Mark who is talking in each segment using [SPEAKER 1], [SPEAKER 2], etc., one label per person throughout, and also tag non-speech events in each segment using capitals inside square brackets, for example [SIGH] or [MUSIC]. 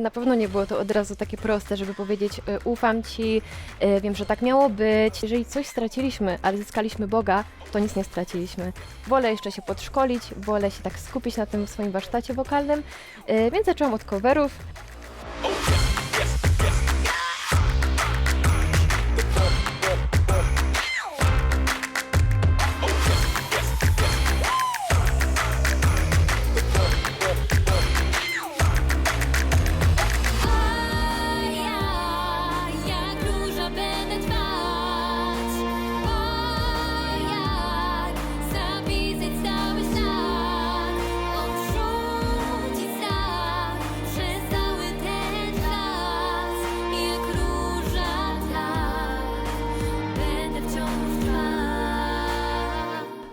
[SPEAKER 1] Na pewno nie było to od razu takie proste, żeby powiedzieć y, ufam ci, y, wiem, że tak miało być. Jeżeli coś straciliśmy, ale zyskaliśmy Boga, to nic nie straciliśmy. Wolę jeszcze się podszkolić, wolę się tak skupić na tym swoim warsztacie wokalnym, y, więc zaczęłam od coverów.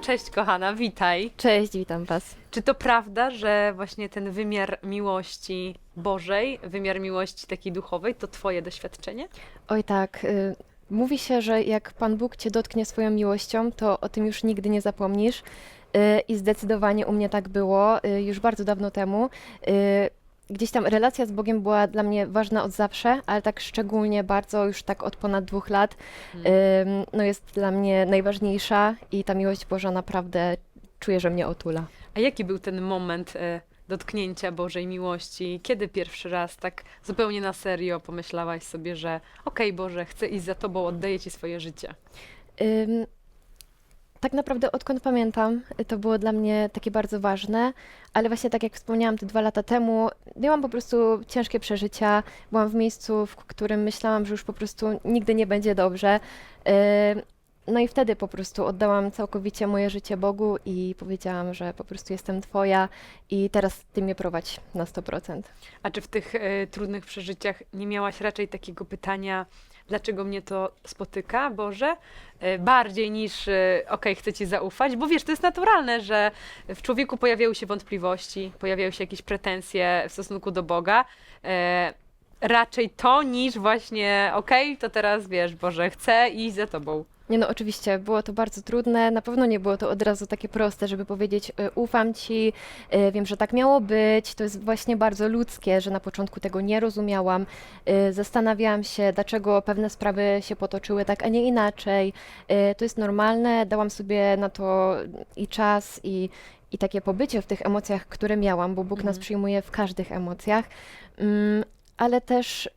[SPEAKER 2] Cześć kochana, witaj.
[SPEAKER 1] Cześć, witam Was.
[SPEAKER 2] Czy to prawda, że właśnie ten wymiar miłości Bożej, wymiar miłości takiej duchowej, to twoje doświadczenie?
[SPEAKER 1] Oj tak, y, mówi się, że jak Pan Bóg Cię dotknie swoją miłością, to o tym już nigdy nie zapomnisz. Y, I zdecydowanie u mnie tak było y, już bardzo dawno temu. Y, Gdzieś tam relacja z Bogiem była dla mnie ważna od zawsze, ale tak szczególnie bardzo już tak od ponad dwóch lat. Ym, No jest dla mnie najważniejsza i ta miłość Boża naprawdę czuję, że mnie otula.
[SPEAKER 2] A jaki był ten moment e, dotknięcia Bożej miłości? Kiedy pierwszy raz tak zupełnie na serio pomyślałaś sobie, że okej Boże, chcę iść za Tobą, oddaję Ci swoje życie?
[SPEAKER 1] Ym, Tak naprawdę odkąd pamiętam, to było dla mnie takie bardzo ważne, ale właśnie tak jak wspomniałam te dwa lata temu, miałam po prostu ciężkie przeżycia. Byłam w miejscu, w którym myślałam, że już po prostu nigdy nie będzie dobrze. Ym, No i wtedy po prostu oddałam całkowicie moje życie Bogu i powiedziałam, że po prostu jestem Twoja i teraz Ty mnie prowadź na 100%.
[SPEAKER 2] A czy w tych e, trudnych przeżyciach nie miałaś raczej takiego pytania, dlaczego mnie to spotyka, Boże? E, bardziej niż, e, okej, chcę Ci zaufać, bo wiesz, to jest naturalne, że w człowieku pojawiają się wątpliwości, pojawiają się jakieś pretensje w stosunku do Boga. E, raczej to niż właśnie, okej, to teraz wiesz, Boże, chcę iść za Tobą.
[SPEAKER 1] Nie no, oczywiście, było to bardzo trudne. Na pewno nie było to od razu takie proste, żeby powiedzieć y, ufam ci, y, wiem, że tak miało być. To jest właśnie bardzo ludzkie, że na początku tego nie rozumiałam. Y, Zastanawiałam się, dlaczego pewne sprawy się potoczyły tak, a nie inaczej. Y, To jest normalne, dałam sobie na to i czas, i, i takie pobycie w tych emocjach, które miałam, bo Bóg nas
[SPEAKER 2] Mhm.
[SPEAKER 1] przyjmuje w każdych emocjach. Mm, Ale też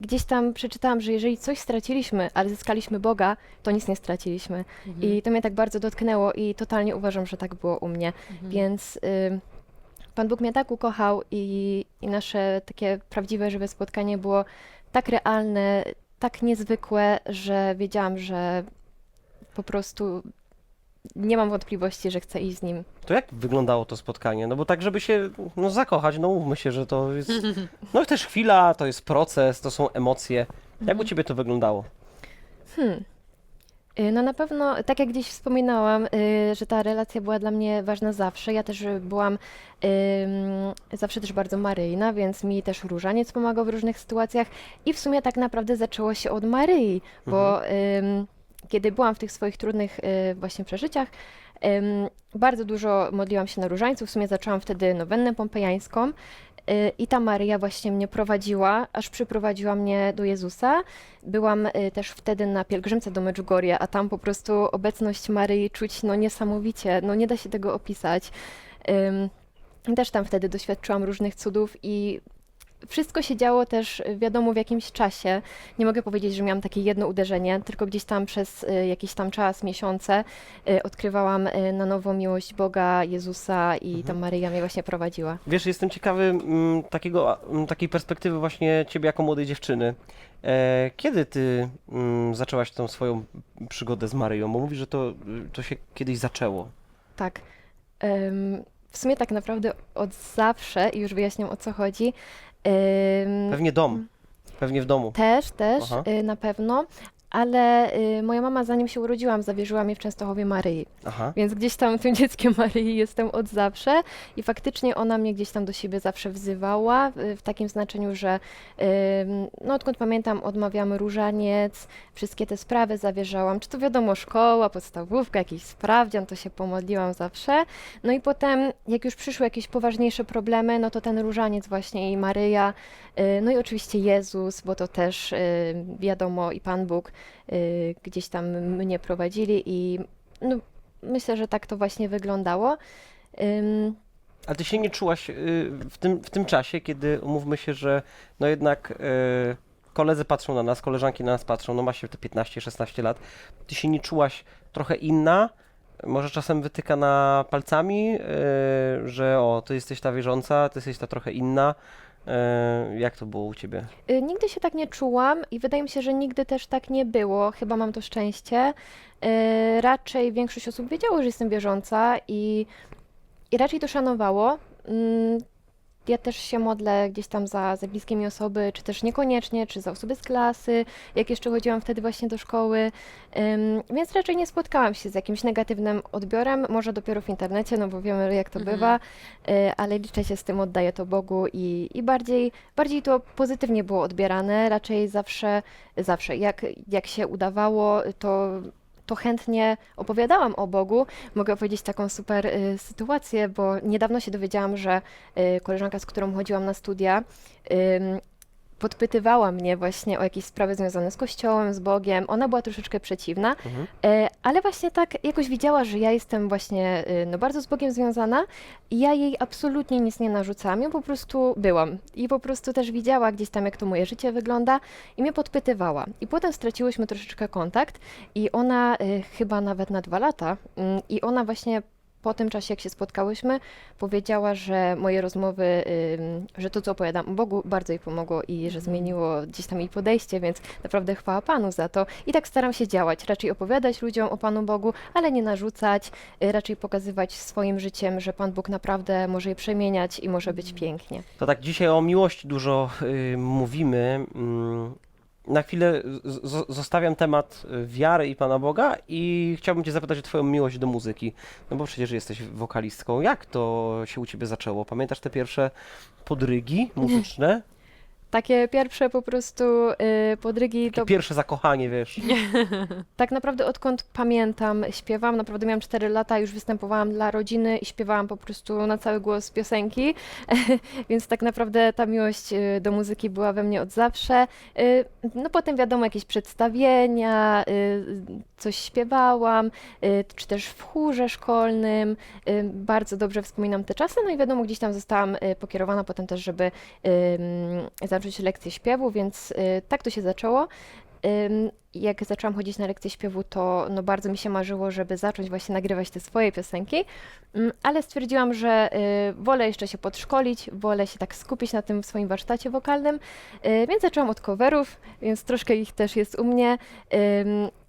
[SPEAKER 1] gdzieś tam przeczytałam, że jeżeli coś straciliśmy, ale zyskaliśmy Boga, to nic nie straciliśmy. I to mnie tak bardzo dotknęło i totalnie uważam, że tak było u mnie.
[SPEAKER 2] Mhm.
[SPEAKER 1] Więc y, Pan Bóg mnie tak ukochał i, i nasze takie prawdziwe, żywe spotkanie było tak realne, tak niezwykłe, że wiedziałam, że po prostu nie mam wątpliwości, że chcę iść z nim.
[SPEAKER 3] To jak wyglądało to spotkanie? No bo tak, żeby się no, zakochać, no mówmy się, że to jest [LAUGHS] no też chwila, to jest proces, to są emocje. Jak u ciebie to wyglądało?
[SPEAKER 1] Hmm. Y, No na pewno, tak jak gdzieś wspominałam, y, że ta relacja była dla mnie ważna zawsze. Ja też y, byłam ym, zawsze też bardzo maryjna, więc mi też różaniec pomagał w różnych sytuacjach. I w sumie tak naprawdę zaczęło się od Maryi, bo ym, kiedy byłam w tych swoich trudnych y, właśnie przeżyciach, bardzo dużo modliłam się na różańcu. W sumie zaczęłam wtedy nowennę pompejańską. Y, I ta Maryja właśnie mnie prowadziła, aż przyprowadziła mnie do Jezusa. Byłam y, też wtedy na pielgrzymce do Medjugorje, a tam po prostu obecność Maryi czuć no niesamowicie, no nie da się tego opisać. Też tam wtedy doświadczyłam różnych cudów i wszystko się działo też y, wiadomo w jakimś czasie. Nie mogę powiedzieć, że miałam takie jedno uderzenie, tylko gdzieś tam przez y, jakiś tam czas, miesiące y, odkrywałam na nowo miłość Boga, Jezusa i ta Maryja mnie właśnie prowadziła.
[SPEAKER 3] Wiesz, jestem ciekawy mm, takiego, a, mm, takiej perspektywy właśnie ciebie jako młodej dziewczyny. E, kiedy ty mm, zaczęłaś tą swoją przygodę z Maryją? Bo mówisz, że to, to się kiedyś zaczęło.
[SPEAKER 1] Tak. Em, w sumie tak naprawdę od zawsze, i już wyjaśniam o co chodzi.
[SPEAKER 3] Pewnie dom. Pewnie w domu.
[SPEAKER 1] też, też,
[SPEAKER 3] Aha.
[SPEAKER 1] y, na pewno. Ale y, moja mama zanim się urodziłam zawierzyła mnie w Częstochowie Maryi.
[SPEAKER 3] Aha.
[SPEAKER 1] Więc gdzieś tam tym [LAUGHS] dzieckiem Maryi jestem od zawsze i faktycznie ona mnie gdzieś tam do siebie zawsze wzywała, y, w takim znaczeniu, że ym, no odkąd pamiętam odmawiamy różaniec, wszystkie te sprawy zawierzałam, czy to wiadomo szkoła, podstawówka, jakiś sprawdzian, to się pomodliłam zawsze. No i potem jak już przyszły jakieś poważniejsze problemy, no to ten różaniec właśnie i Maryja, y, no i oczywiście Jezus, bo to też y, wiadomo i Pan Bóg y, gdzieś tam mnie prowadzili i no, myślę, że tak to właśnie wyglądało.
[SPEAKER 3] A ty się nie czułaś y, w tym, w tym czasie, kiedy umówmy się, że no jednak y, koledzy patrzą na nas, koleżanki na nas patrzą, no ma się te 15-16 lat, ty się nie czułaś trochę inna? Może czasem wytykana palcami, y, że o, ty jesteś ta wierząca, ty jesteś ta trochę inna. Y, jak to było u ciebie?
[SPEAKER 1] Y, Nigdy się tak nie czułam i wydaje mi się, że nigdy też tak nie było. Chyba mam to szczęście. Y, Raczej większość osób wiedziało, że jestem wierząca i, i raczej to szanowało. Mm, Ja też się modlę gdzieś tam za, za bliskie mi osoby, czy też niekoniecznie, czy za osoby z klasy, jak jeszcze chodziłam wtedy właśnie do szkoły. Ym, Więc raczej nie spotkałam się z jakimś negatywnym odbiorem, może dopiero w internecie, no bo wiemy jak to
[SPEAKER 2] Mhm.
[SPEAKER 1] bywa, y, ale liczę się z tym, oddaję to Bogu i, i bardziej, bardziej to pozytywnie było odbierane, raczej zawsze, zawsze jak, jak się udawało, to to chętnie opowiadałam o Bogu. Mogę opowiedzieć taką super y, sytuację, bo niedawno się dowiedziałam, że y, koleżanka, z którą chodziłam na studia, ym, podpytywała mnie właśnie o jakieś sprawy związane z Kościołem, z Bogiem. Ona była troszeczkę przeciwna,
[SPEAKER 3] Mhm.
[SPEAKER 1] E, ale właśnie tak jakoś widziała, że ja jestem właśnie y, no, bardzo z Bogiem związana i ja jej absolutnie nic nie narzucałam, ja po prostu byłam i po prostu też widziała gdzieś tam, jak to moje życie wygląda i mnie podpytywała. I potem straciłyśmy troszeczkę kontakt i ona y, chyba nawet na dwa lata mm, i ona właśnie po tym czasie, jak się spotkałyśmy, powiedziała, że moje rozmowy, że to, co opowiadam o Bogu, bardzo jej pomogło i że zmieniło gdzieś tam jej podejście, więc naprawdę chwała Panu za to. I tak staram się działać, raczej opowiadać ludziom o Panu Bogu, ale nie narzucać, y, raczej pokazywać swoim życiem, że Pan Bóg naprawdę może je przemieniać i może być pięknie.
[SPEAKER 3] To tak dzisiaj o miłości dużo y, mówimy. Mm, Na chwilę zostawiam temat y, wiary i Pana Boga i chciałbym Cię zapytać o Twoją miłość do muzyki. No bo przecież jesteś wokalistką. Jak to się u Ciebie zaczęło? Pamiętasz te pierwsze podrygi muzyczne?
[SPEAKER 1] Takie pierwsze po prostu y, podrygi
[SPEAKER 3] Takie
[SPEAKER 1] to
[SPEAKER 3] pierwsze zakochanie, wiesz? [LAUGHS]
[SPEAKER 1] Tak naprawdę odkąd pamiętam, śpiewam, naprawdę miałam 4 lata, już występowałam dla rodziny i śpiewałam po prostu na cały głos piosenki, [LAUGHS] więc tak naprawdę ta miłość y, do muzyki była we mnie od zawsze. Y, No potem wiadomo, jakieś przedstawienia, y, coś śpiewałam, y, czy też w chórze szkolnym. Y, Bardzo dobrze wspominam te czasy, no i wiadomo, gdzieś tam zostałam y, pokierowana potem też, żeby ym, zacząć lekcję śpiewu, więc y, tak to się zaczęło. Jak zaczęłam chodzić na lekcje śpiewu, to no bardzo mi się marzyło, żeby zacząć właśnie nagrywać te swoje piosenki, ale stwierdziłam, że y, wolę jeszcze się podszkolić, wolę się tak skupić na tym swoim warsztacie wokalnym, y, więc zaczęłam od coverów, więc troszkę ich też jest u mnie.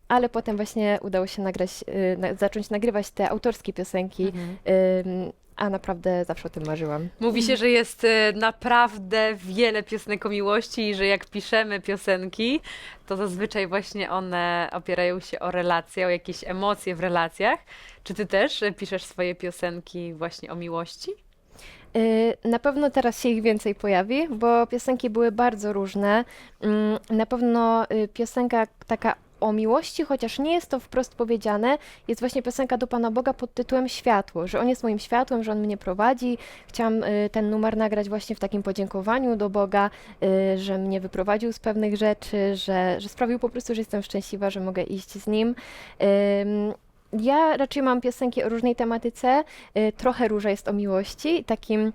[SPEAKER 1] Ale potem właśnie udało się nagrać, na, zacząć nagrywać te autorskie piosenki, ym, a naprawdę zawsze o tym marzyłam.
[SPEAKER 2] Mówi się, że jest e, naprawdę wiele piosenek o miłości i że jak piszemy piosenki, to zazwyczaj właśnie one opierają się o relacje, o jakieś emocje w relacjach. Czy ty też e, piszesz swoje piosenki właśnie o miłości?
[SPEAKER 1] Y, Na pewno teraz się ich więcej pojawi, bo piosenki były bardzo różne. Mm, Na pewno y, piosenka taka o miłości, chociaż nie jest to wprost powiedziane, jest właśnie piosenka do Pana Boga pod tytułem Światło, że On jest moim światłem, że On mnie prowadzi. Chciałam y, ten numer nagrać właśnie w takim podziękowaniu do Boga, y, że mnie wyprowadził z pewnych rzeczy, że, że sprawił po prostu, że jestem szczęśliwa, że mogę iść z Nim. Ja raczej mam piosenki o różnej tematyce. Y, Trochę róża jest o miłości, takim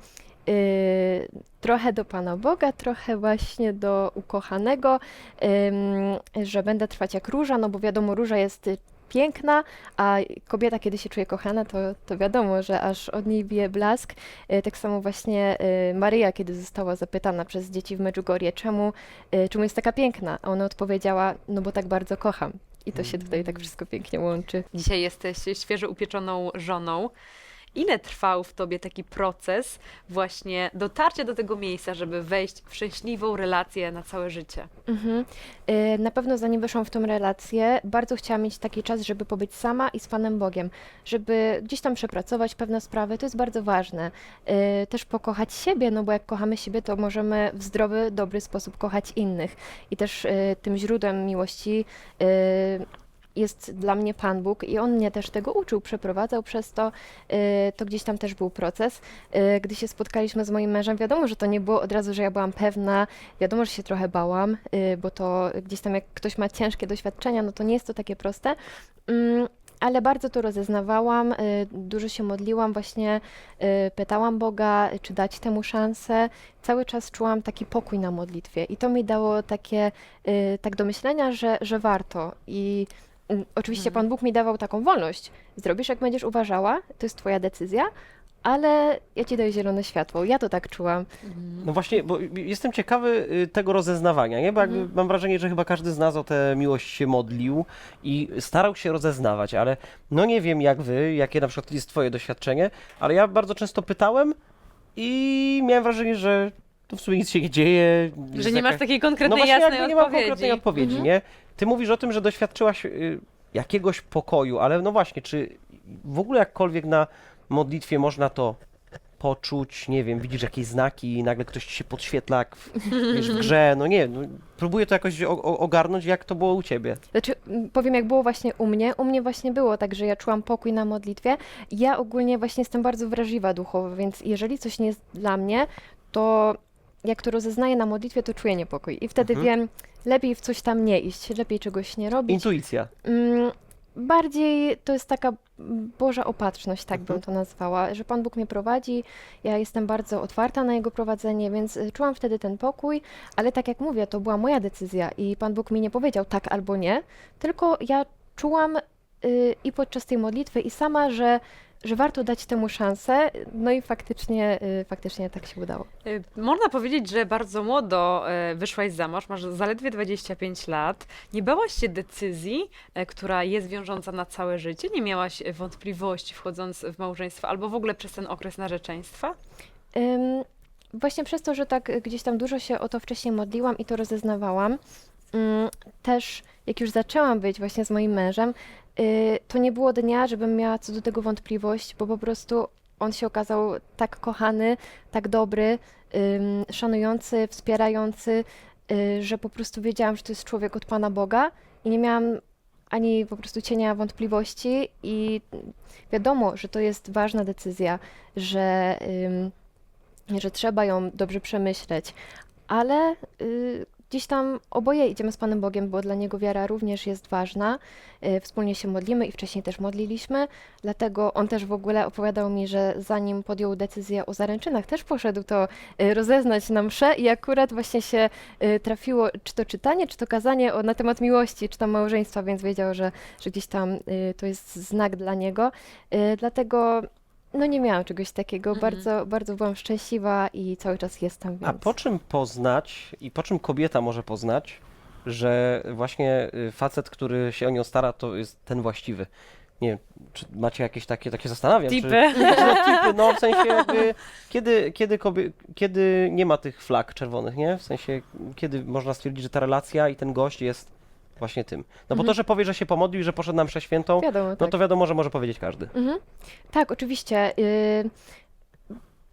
[SPEAKER 1] y, trochę do Pana Boga, trochę właśnie do ukochanego, ym, że będę trwać jak róża, no bo wiadomo, róża jest y, piękna, a kobieta, kiedy się czuje kochana, to, to wiadomo, że aż od niej bije blask. Y, Tak samo właśnie y, Maryja, kiedy została zapytana przez dzieci w Medjugorje, czemu, y, czemu jest taka piękna, a ona odpowiedziała, no bo tak bardzo kocham. I to się tutaj tak wszystko pięknie łączy.
[SPEAKER 2] Dzisiaj jesteś świeżo upieczoną żoną Ile trwał w tobie taki proces właśnie dotarcia do tego miejsca, żeby wejść w szczęśliwą relację na całe życie?
[SPEAKER 1] Mhm. Y, Na pewno zanim weszłam w tą relację, bardzo chciałam mieć taki czas, żeby pobyć sama i z Panem Bogiem, żeby gdzieś tam przepracować pewne sprawy, to jest bardzo ważne. Y, Też pokochać siebie, no bo jak kochamy siebie, to możemy w zdrowy, dobry sposób kochać innych. I też y, tym źródłem miłości jest dla mnie Pan Bóg i On mnie też tego uczył, przeprowadzał przez to. Y, To gdzieś tam też był proces. Y, Gdy się spotkaliśmy z moim mężem, wiadomo, że to nie było od razu, że ja byłam pewna, Wiadomo, że się trochę bałam, y, bo to gdzieś tam jak ktoś ma ciężkie doświadczenia, no to nie jest to takie proste. Mm, Ale bardzo to rozeznawałam, dużo się modliłam, właśnie pytałam Boga, czy dać temu szansę. Cały czas czułam taki pokój na modlitwie i to mi dało takie tak do myślenia, że, że warto. I oczywiście
[SPEAKER 2] Mhm.
[SPEAKER 1] Pan Bóg mi dawał taką wolność. Zrobisz jak będziesz uważała, to jest Twoja decyzja, ale ja Ci daję zielone światło. Ja to tak czułam.
[SPEAKER 3] No właśnie, bo jestem ciekawy y, tego rozeznawania, nie? Bo jakby
[SPEAKER 1] Mhm.
[SPEAKER 3] mam wrażenie, że chyba każdy z nas o tę miłość się modlił i starał się rozeznawać, ale no nie wiem jak wy, jakie na przykład jest twoje doświadczenie, ale ja bardzo często pytałem i miałem wrażenie, że to w sumie nic się nie dzieje.
[SPEAKER 2] Że nie masz takiej
[SPEAKER 3] no
[SPEAKER 2] konkretnej,
[SPEAKER 3] właśnie,
[SPEAKER 2] jasnej
[SPEAKER 3] jakby nie mam
[SPEAKER 2] odpowiedzi.
[SPEAKER 3] konkretnej odpowiedzi,
[SPEAKER 1] Mhm.
[SPEAKER 3] nie? Ty mówisz o tym, że doświadczyłaś y, jakiegoś pokoju, ale no właśnie, czy w ogóle jakkolwiek na modlitwie można to poczuć, nie wiem, widzisz jakieś znaki i nagle ktoś ci się podświetla jak w, wiesz, w grze, no nie, no, próbuję to jakoś o, o, ogarnąć, jak to było u ciebie.
[SPEAKER 1] Znaczy, m, powiem, jak było właśnie u mnie. U mnie właśnie było tak, że ja czułam pokój na modlitwie. Ja ogólnie właśnie jestem bardzo wrażliwa duchowo, więc jeżeli coś nie jest dla mnie, to jak to rozeznaję na modlitwie, to czuję niepokój. I wtedy
[SPEAKER 3] Mhm.
[SPEAKER 1] wiem, lepiej w coś tam nie iść, lepiej czegoś nie robić.
[SPEAKER 3] Intuicja.
[SPEAKER 1] Mm, Bardziej to jest taka Boża opatrzność, tak bym to nazwała, że Pan Bóg mnie prowadzi, ja jestem bardzo otwarta na Jego prowadzenie, więc y, czułam wtedy ten pokój, ale tak jak mówię, to była moja decyzja i Pan Bóg mi nie powiedział tak albo nie, tylko ja czułam y, i podczas tej modlitwy i sama, że, że warto dać temu szansę, no i faktycznie, y, faktycznie tak się udało.
[SPEAKER 2] Y, Można powiedzieć, że bardzo młodo e, wyszłaś za mąż, masz zaledwie 25 lat. Nie bałaś się decyzji, która jest wiążąca na całe życie? Nie miałaś wątpliwości wchodząc w małżeństwo albo w ogóle przez ten okres narzeczeństwa?
[SPEAKER 1] Ym, Właśnie przez to, że tak y, gdzieś tam dużo się o to wcześniej modliłam i to rozeznawałam, też jak już zaczęłam być właśnie z moim mężem, y, to nie było dnia, żebym miała co do tego wątpliwość, bo po prostu on się okazał tak kochany, tak dobry, szanujący, wspierający, y, że po prostu wiedziałam, że to jest człowiek od Pana Boga i nie miałam ani po prostu cienia wątpliwości i wiadomo, że to jest ważna decyzja, że, że trzeba ją dobrze przemyśleć, ale y, gdzieś tam oboje idziemy z Panem Bogiem, bo dla Niego wiara również jest ważna. Y, wspólnie się modlimy i wcześniej też modliliśmy, dlatego on też w ogóle opowiadał mi, że zanim podjął decyzję o zaręczynach, też poszedł to y, rozeznać na mszę i akurat właśnie się y, trafiło, czy to czytanie, czy to kazanie o, na temat miłości, czy tam małżeństwa, więc wiedział, że, że gdzieś tam to jest znak dla niego. Dlatego no nie miałam czegoś takiego.
[SPEAKER 2] Mhm.
[SPEAKER 1] Bardzo, bardzo byłam szczęśliwa i cały czas jestem. Więc...
[SPEAKER 3] A po czym poznać i po czym kobieta może poznać, że właśnie y, facet, który się o nią stara, to jest ten właściwy? Nie wiem, czy macie jakieś takie, takie zastanawiam. Czy,
[SPEAKER 2] Tipy. [LAUGHS]
[SPEAKER 3] no, tipy, no w sensie jakby, kiedy, kiedy, kobie, kiedy nie ma tych flag czerwonych, nie? W sensie, kiedy można stwierdzić, że ta relacja i ten gość jest właśnie tym. No bo to, że powie, że się pomodlił i że poszedł na mszę świętą,
[SPEAKER 1] Wiadomo,
[SPEAKER 3] no
[SPEAKER 1] tak.
[SPEAKER 3] to wiadomo, że może powiedzieć każdy.
[SPEAKER 1] Mhm. Tak, oczywiście. y,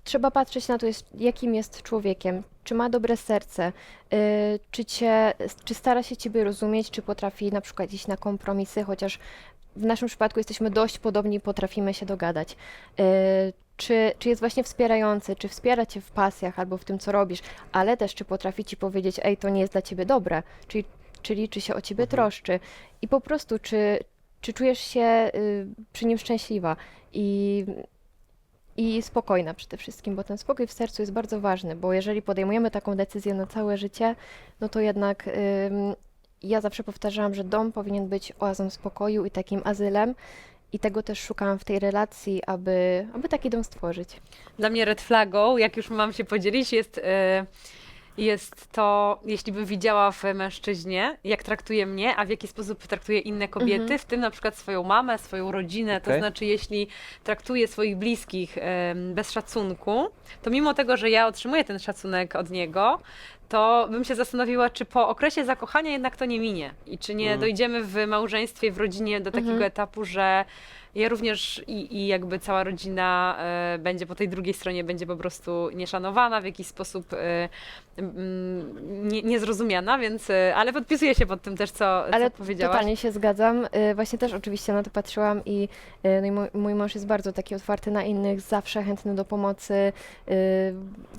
[SPEAKER 1] trzeba patrzeć na to, jest, jakim jest człowiekiem. Czy ma dobre serce, y, czy, cię, czy stara się ciebie rozumieć, czy potrafi na przykład iść na kompromisy, chociaż w naszym przypadku jesteśmy dość podobni i potrafimy się dogadać. Y, czy, czy jest właśnie wspierający, czy wspiera cię w pasjach albo w tym, co robisz, ale też czy potrafi ci powiedzieć, ej, to nie jest dla ciebie dobre, czyli, czyli czy się o ciebie
[SPEAKER 3] Mhm.
[SPEAKER 1] troszczy i po prostu, czy, czy czujesz się y, przy nim szczęśliwa i, i spokojna przede wszystkim, bo ten spokój w sercu jest bardzo ważny, bo jeżeli podejmujemy taką decyzję na całe życie, no to jednak ym, ja zawsze powtarzałam, że dom powinien być oazą spokoju i takim azylem i tego też szukałam w tej relacji, aby, aby taki dom stworzyć.
[SPEAKER 2] Dla mnie red flagą, jak już mam się podzielić, jest, e, jest to, jeśli bym widziała w mężczyźnie, jak traktuje mnie, a w jaki sposób traktuje inne kobiety,
[SPEAKER 1] Mhm.
[SPEAKER 2] w tym na przykład swoją mamę, swoją rodzinę. To
[SPEAKER 3] Okej.
[SPEAKER 2] znaczy, jeśli traktuje swoich bliskich em, bez szacunku, to mimo tego, że ja otrzymuję ten szacunek od niego, to bym się zastanowiła, czy po okresie zakochania jednak to nie minie i czy nie
[SPEAKER 3] Mm.
[SPEAKER 2] dojdziemy w małżeństwie, w rodzinie do takiego
[SPEAKER 1] Mhm.
[SPEAKER 2] etapu, że ja również i, i jakby cała rodzina e, będzie po tej drugiej stronie będzie po prostu nieszanowana, w jakiś sposób e, mm, nie, niezrozumiana, więc, e, ale podpisuję się pod tym też, co,
[SPEAKER 1] Ale
[SPEAKER 2] co powiedziałaś.
[SPEAKER 1] totalnie się zgadzam. Y, Właśnie też oczywiście na to patrzyłam i, y, no i mój, mój mąż jest bardzo taki otwarty na innych, zawsze chętny do pomocy, y,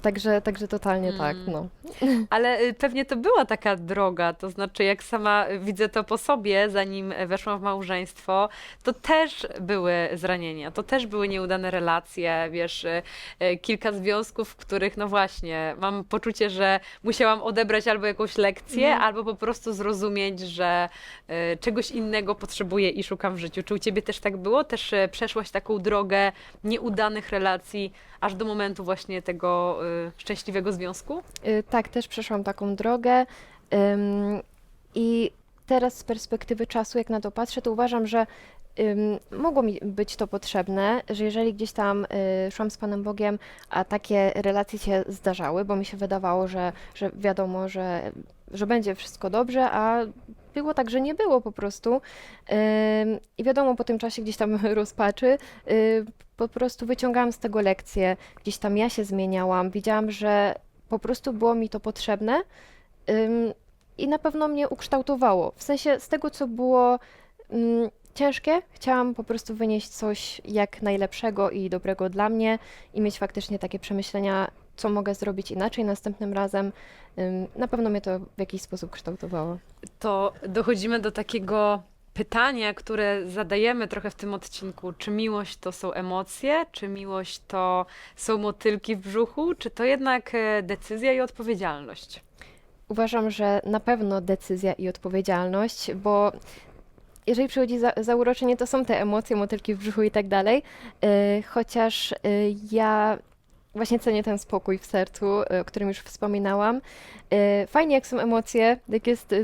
[SPEAKER 1] także, także totalnie tak,
[SPEAKER 2] Mm.
[SPEAKER 1] no. [LAUGHS]
[SPEAKER 2] Ale y, pewnie to była taka droga, to znaczy jak sama widzę to po sobie, zanim weszłam w małżeństwo, to też były zranienia, to też były nieudane relacje, wiesz, y, y, kilka związków, w których no właśnie, mam poczucie, że musiałam odebrać albo jakąś lekcję,
[SPEAKER 1] Mhm.
[SPEAKER 2] albo po prostu zrozumieć, że y, czegoś innego potrzebuję i szukam w życiu. Czy u ciebie też tak było? Też przeszłaś taką drogę nieudanych relacji, aż do momentu właśnie tego szczęśliwego związku?
[SPEAKER 1] Tak, też przeszłam taką drogę ym, i teraz z perspektywy czasu, jak na to patrzę, to uważam, że mogło mi być to potrzebne, że jeżeli gdzieś tam y, szłam z Panem Bogiem, a takie relacje się zdarzały, bo mi się wydawało, że, że wiadomo, że, że będzie wszystko dobrze, a było tak, że nie było po prostu. I wiadomo, po tym czasie gdzieś tam [LAUGHS] rozpaczy, y, po prostu wyciągałam z tego lekcje, gdzieś tam ja się zmieniałam, widziałam, że po prostu było mi to potrzebne i na pewno mnie ukształtowało. W sensie z tego, co było ciężkie, chciałam po prostu wynieść coś jak najlepszego i dobrego dla mnie i mieć faktycznie takie przemyślenia, co mogę zrobić inaczej następnym razem. Na pewno mnie to w jakiś sposób kształtowało.
[SPEAKER 2] to dochodzimy do takiego pytania, które zadajemy trochę w tym odcinku. Czy miłość to są emocje? Czy miłość to są motylki w brzuchu? Czy to jednak e, decyzja i odpowiedzialność?
[SPEAKER 1] Uważam, że na pewno decyzja i odpowiedzialność, bo jeżeli przychodzi za, zauroczenie, to są te emocje, motylki w brzuchu i tak dalej. Yy, Chociaż yy, ja właśnie cenię ten spokój w sercu, yy, o którym już wspominałam. Fajnie, jak są emocje, jak jest,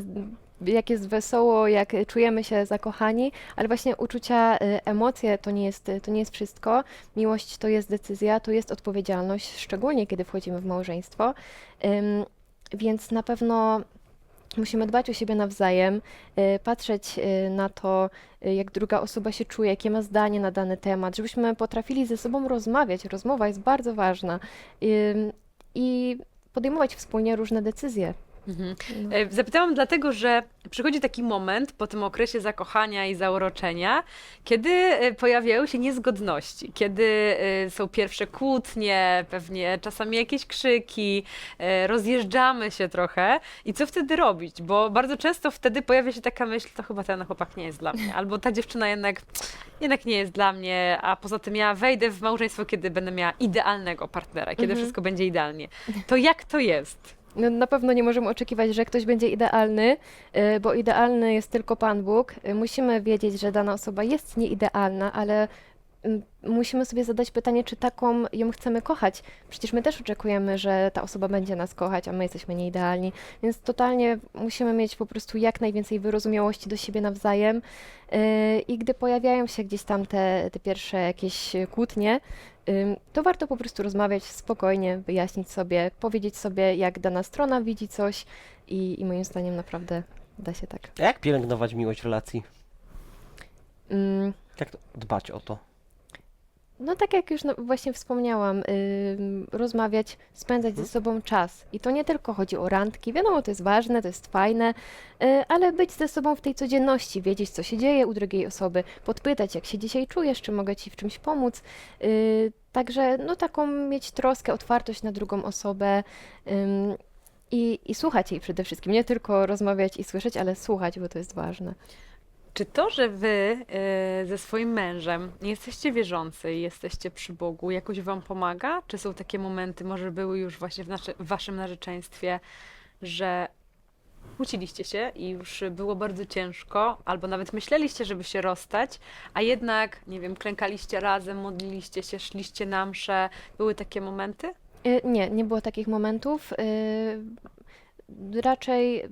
[SPEAKER 1] jak jest wesoło, jak czujemy się zakochani, ale właśnie uczucia, emocje to nie jest, to nie jest wszystko. Miłość to jest decyzja, to jest odpowiedzialność, szczególnie kiedy wchodzimy w małżeństwo. Więc na pewno musimy dbać o siebie nawzajem, y, patrzeć y, na to, y, jak druga osoba się czuje, jakie ma zdanie na dany temat, żebyśmy potrafili ze sobą rozmawiać. Rozmowa jest bardzo ważna i podejmować wspólnie różne decyzje.
[SPEAKER 2] Mhm.
[SPEAKER 1] No.
[SPEAKER 2] E, Zapytałam dlatego, że przychodzi taki moment po tym okresie zakochania i zauroczenia, kiedy e, pojawiają się niezgodności, kiedy e, są pierwsze kłótnie, pewnie czasami jakieś krzyki, rozjeżdżamy się trochę i co wtedy robić? Bo bardzo często wtedy pojawia się taka myśl, to chyba ten chłopak nie jest dla mnie, albo ta dziewczyna jednak, jednak nie jest dla mnie, a poza tym ja wejdę w małżeństwo, kiedy będę miała idealnego partnera, kiedy
[SPEAKER 1] Mhm.
[SPEAKER 2] wszystko będzie idealnie. To jak to jest?
[SPEAKER 1] No, na pewno nie możemy oczekiwać, że ktoś będzie idealny, y, bo idealny jest tylko Pan Bóg. Musimy wiedzieć, że dana osoba jest nieidealna, ale mm, musimy sobie zadać pytanie, czy taką ją chcemy kochać. Przecież my też oczekujemy, że ta osoba będzie nas kochać, a my jesteśmy nieidealni. Więc totalnie musimy mieć po prostu jak najwięcej wyrozumiałości do siebie nawzajem. Y, I gdy pojawiają się gdzieś tam te, te pierwsze jakieś kłótnie, to warto po prostu rozmawiać spokojnie, wyjaśnić sobie, powiedzieć sobie, jak dana strona widzi coś i, i moim zdaniem naprawdę da się tak.
[SPEAKER 3] A jak pielęgnować miłość w relacji?
[SPEAKER 1] Ym,
[SPEAKER 3] Jak to, dbać o to?
[SPEAKER 1] No tak jak już no, właśnie wspomniałam, ym, rozmawiać, spędzać ze
[SPEAKER 3] Mhm.
[SPEAKER 1] sobą czas. I to nie tylko chodzi o randki, wiadomo, to jest ważne, to jest fajne, y, ale być ze sobą w tej codzienności, wiedzieć, co się dzieje u drugiej osoby, podpytać, jak się dzisiaj czujesz, czy mogę ci w czymś pomóc. Y, Także no taką mieć troskę, otwartość na drugą osobę ym, i, i słuchać jej przede wszystkim. Nie tylko rozmawiać i słyszeć, ale słuchać, bo to jest ważne.
[SPEAKER 2] Czy to, że wy e, ze swoim mężem nie jesteście wierzący i jesteście przy Bogu, jakoś wam pomaga? Czy są takie momenty, może były już właśnie w, w waszym narzeczeństwie, że kłóciliście się i już było bardzo ciężko, albo nawet myśleliście, żeby się rozstać, a jednak, nie wiem, klękaliście razem, modliliście się, szliście na msze. Były takie momenty?
[SPEAKER 1] Y, Nie, nie było takich momentów. Y, Raczej,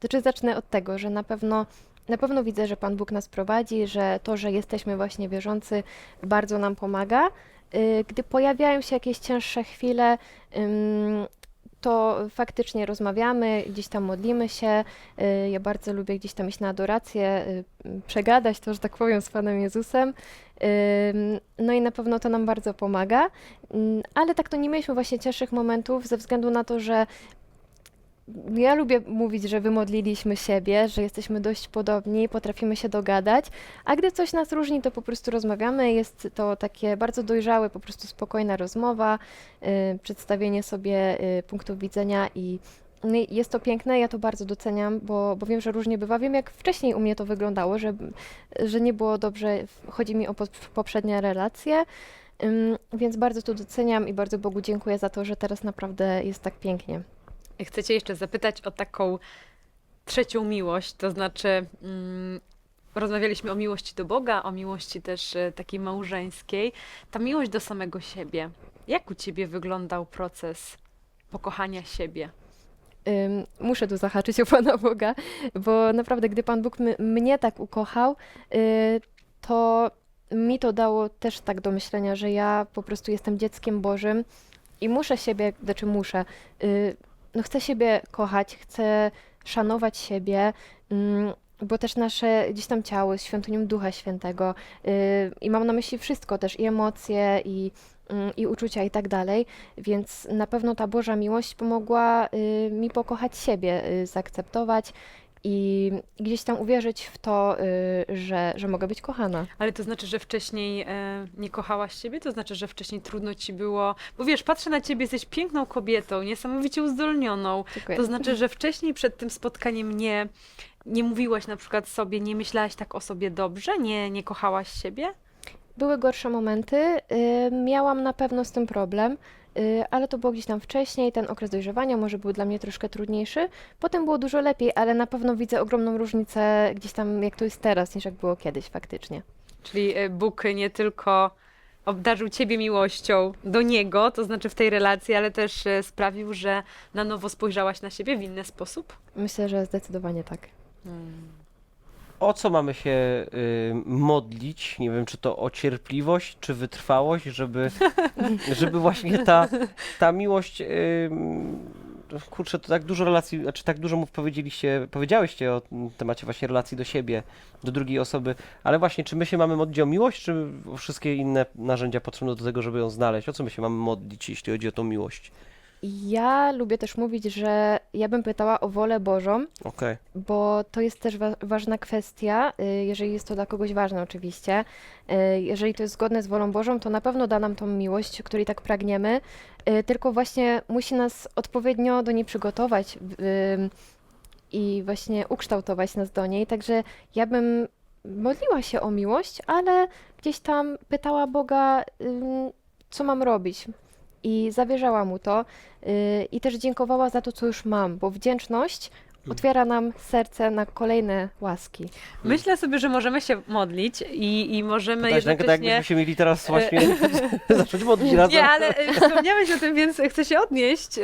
[SPEAKER 1] znaczy zacznę od tego, że na pewno, na pewno widzę, że Pan Bóg nas prowadzi, że to, że jesteśmy właśnie wierzący, bardzo nam pomaga. Y, Gdy pojawiają się jakieś cięższe chwile, to faktycznie rozmawiamy, gdzieś tam modlimy się. Y, Ja bardzo lubię gdzieś tam iść na adorację, y, przegadać to, że tak powiem, z Panem Jezusem. No i na pewno to nam bardzo pomaga. Ale tak to nie mieliśmy właśnie cięższych momentów ze względu na to, że ja lubię mówić, że wymodliliśmy siebie, że jesteśmy dość podobni, potrafimy się dogadać, a gdy coś nas różni, to po prostu rozmawiamy. Jest to takie bardzo dojrzałe, po prostu spokojna rozmowa, y, przedstawienie sobie y, punktów widzenia i no i jest to piękne, ja to bardzo doceniam, bo, bo wiem, że różnie bywa. Wiem, jak wcześniej u mnie to wyglądało, że, że nie było dobrze. Chodzi mi o po, poprzednie relacje. Więc bardzo to doceniam i bardzo Bogu dziękuję za to, że teraz naprawdę jest tak pięknie.
[SPEAKER 2] Chcę cię jeszcze zapytać o taką trzecią miłość, to znaczy mm, rozmawialiśmy o miłości do Boga, o miłości też e, takiej małżeńskiej. Ta miłość do samego siebie. Jak u ciebie wyglądał proces pokochania siebie?
[SPEAKER 1] Ym, muszę tu zahaczyć o Pana Boga, bo naprawdę, gdy Pan Bóg m- mnie tak ukochał, y, to mi to dało też tak do myślenia, że ja po prostu jestem dzieckiem Bożym i muszę siebie, znaczy muszę, y, no chcę siebie kochać, chcę szanować siebie, ym, bo też nasze gdzieś tam ciało jest świątynią Ducha Świętego y, i mam na myśli wszystko, też i emocje, i, ym, i uczucia i tak dalej. Więc na pewno ta Boża miłość pomogła y, mi pokochać siebie, y, zaakceptować i gdzieś tam uwierzyć w to, y, że, że mogę być kochana.
[SPEAKER 2] Ale to znaczy, że wcześniej e, nie kochałaś siebie? To znaczy, że wcześniej trudno ci było. Bo wiesz, patrzę na ciebie, jesteś piękną kobietą, niesamowicie uzdolnioną.
[SPEAKER 1] Dziękuję.
[SPEAKER 2] To znaczy, że wcześniej przed tym spotkaniem nie, nie mówiłaś na przykład sobie, nie myślałaś tak o sobie dobrze, nie, nie kochałaś siebie?
[SPEAKER 1] Były gorsze momenty, y, miałam na pewno z tym problem, ale to było gdzieś tam wcześniej, ten okres dojrzewania może był dla mnie troszkę trudniejszy. Potem było dużo lepiej, ale na pewno widzę ogromną różnicę gdzieś tam, jak to jest teraz, niż jak było kiedyś faktycznie.
[SPEAKER 2] Czyli e, Bóg nie tylko obdarzył ciebie miłością do Niego, to znaczy w tej relacji, ale też e, sprawił, że na nowo spojrzałaś na siebie w inny sposób?
[SPEAKER 1] Myślę, że zdecydowanie tak.
[SPEAKER 3] O co mamy się y, modlić? Nie wiem, czy to o cierpliwość, czy wytrwałość, żeby, [LAUGHS] żeby właśnie ta, ta miłość. Y, kurczę, to tak dużo relacji, znaczy tak dużo mów powiedzieliście, powiedziałyście o temacie właśnie relacji do siebie, do drugiej osoby, ale właśnie, czy my się mamy modlić o miłość, czy o wszystkie inne narzędzia potrzebne do tego, żeby ją znaleźć? O co my się mamy modlić, jeśli chodzi o tą miłość?
[SPEAKER 1] Ja lubię też mówić, że ja bym pytała o wolę Bożą,
[SPEAKER 3] Okej.
[SPEAKER 1] bo to jest też wa ważna kwestia, y, jeżeli jest to dla kogoś ważne oczywiście. Y, Jeżeli to jest zgodne z wolą Bożą, to na pewno da nam tą miłość, której tak pragniemy, y, tylko właśnie musi nas odpowiednio do niej przygotować i właśnie ukształtować nas do niej. Także ja bym modliła się o miłość, ale gdzieś tam pytała Boga, ym, co mam robić. I zawierzała mu to y, i też dziękowała za to, co już mam, bo wdzięczność otwiera nam serce na kolejne łaski.
[SPEAKER 2] Myślę sobie, że możemy się modlić i, i możemy
[SPEAKER 3] Pytać rękę, tak
[SPEAKER 2] jednocześnie...
[SPEAKER 3] jakbyśmy się mieli teraz właśnie [LAUGHS] zacząć modlić razem.
[SPEAKER 2] Nie, ale e, wspomniałeś o tym, więc chcę się odnieść. E,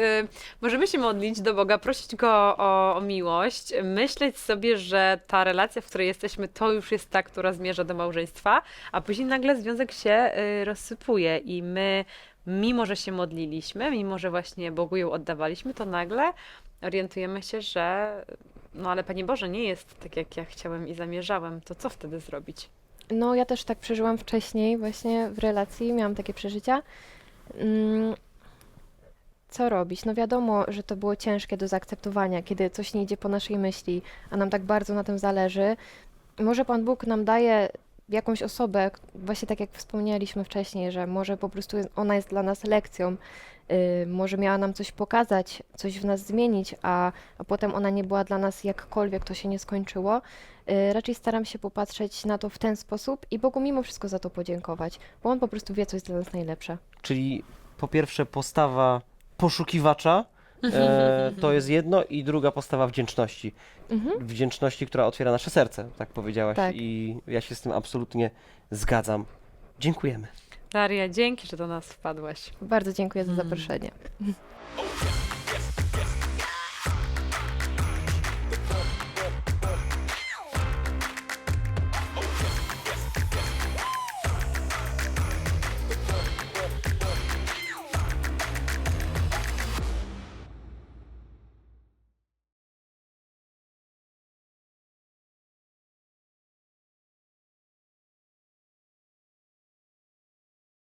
[SPEAKER 2] Możemy się modlić do Boga, prosić Go o, o miłość, myśleć sobie, że ta relacja, w której jesteśmy, to już jest ta, która zmierza do małżeństwa, a później nagle związek się rozsypuje i my, mimo że się modliliśmy, mimo że właśnie Bogu ją oddawaliśmy, to nagle orientujemy się, że no ale Panie Boże, nie jest tak, jak ja chciałem i zamierzałem, to co wtedy zrobić?
[SPEAKER 1] No, ja też tak przeżyłam wcześniej, właśnie w relacji, miałam takie przeżycia. Mm, Co robić? No wiadomo, że to było ciężkie do zaakceptowania, kiedy coś nie idzie po naszej myśli, a nam tak bardzo na tym zależy. Może Pan Bóg nam daje jakąś osobę, właśnie tak jak wspomnieliśmy wcześniej, że może po prostu ona jest dla nas lekcją, y, może miała nam coś pokazać, coś w nas zmienić, a, a potem ona nie była dla nas jakkolwiek to się nie skończyło. Y, Raczej staram się popatrzeć na to w ten sposób i Bogu mimo wszystko za to podziękować, bo On po prostu wie, co jest dla nas najlepsze.
[SPEAKER 3] Czyli po pierwsze postawa poszukiwacza e, to jest jedno i druga postawa wdzięczności.
[SPEAKER 1] Mhm.
[SPEAKER 3] Wdzięczności, która otwiera nasze serce, tak powiedziałaś.
[SPEAKER 1] Tak.
[SPEAKER 3] I ja się z tym absolutnie zgadzam. Dziękujemy.
[SPEAKER 2] Daria, dzięki, że do nas wpadłaś.
[SPEAKER 1] Bardzo dziękuję za
[SPEAKER 2] Mm.
[SPEAKER 1] zaproszenie. [LAUGHS]